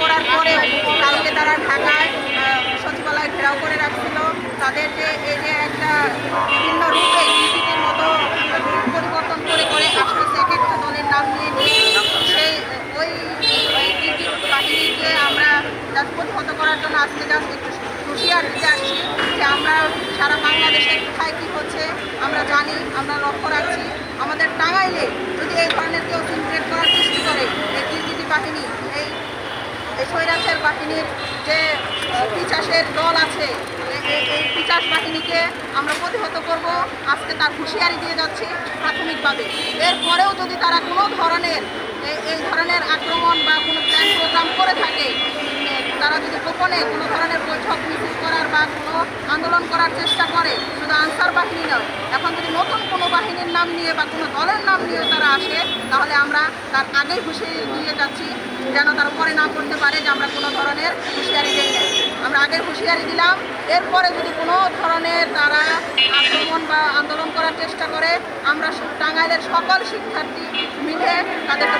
করার পরেও কালকে তারা ঢাকায় সচিবালয় ঘেরাও করে রাখছিল। তাদের যে এই যে একটা বিভিন্ন রূপে কৃষিদের মতো পরিবর্তন করে করে আসতেছে এক একটা দলের নাম নিয়ে নিয়ে সেই, ওই বাহিনীকে আমরা জাস্ট প্রতিহত করার জন্য আজকে জাস্ট একটু আসছি যে আমরা সারা বাংলাদেশে কোথায় কী হচ্ছে, আমরা জানি, আমরা লক্ষ্য রাখছি। আমাদের টাঙ্গাইলে যদি এই ধরনের কেউ সিনক্রেট করার চেষ্টা করে, এই কৃষিজীবী বাহিনী স্বৈরাচার বাহিনীর যে পিচাসের দল আছে এই পিচাস বাহিনীকে আমরা প্রতিহত করব। আজকে তার হুঁশিয়ারি দিয়ে যাচ্ছি প্রাথমিকভাবে। এরপরেও যদি তারা কোনো ধরনের এই- ধরনের আক্রমণ বা কোনো প্ল্যান প্রোগ্রাম করে থাকে তারা যদি গোপনে কোনো ধরনের বৈঠক মিছিল করার বা কোনো আন্দোলন করার চেষ্টা করে, শুধু আনসার বাহিনী নয়, এখন যদি বাহিনীর নাম নিয়ে বা কোনো দলের নাম নিয়ে তারা আসে, তাহলে আমরা তার আগেই খুশি নিয়ে যাচ্ছি, যেন তার পরে না করতে পারে যে আমরা কোনো ধরনের হুঁশিয়ারি দিই না আমরা আগে হুঁশিয়ারি দিলাম, এরপরে যদি কোনো ধরনের তারা আক্রমণ বা আন্দোলন করার চেষ্টা করে, আমরা টাঙ্গাইলের সকল শিক্ষার্থী মিলে তাদেরকে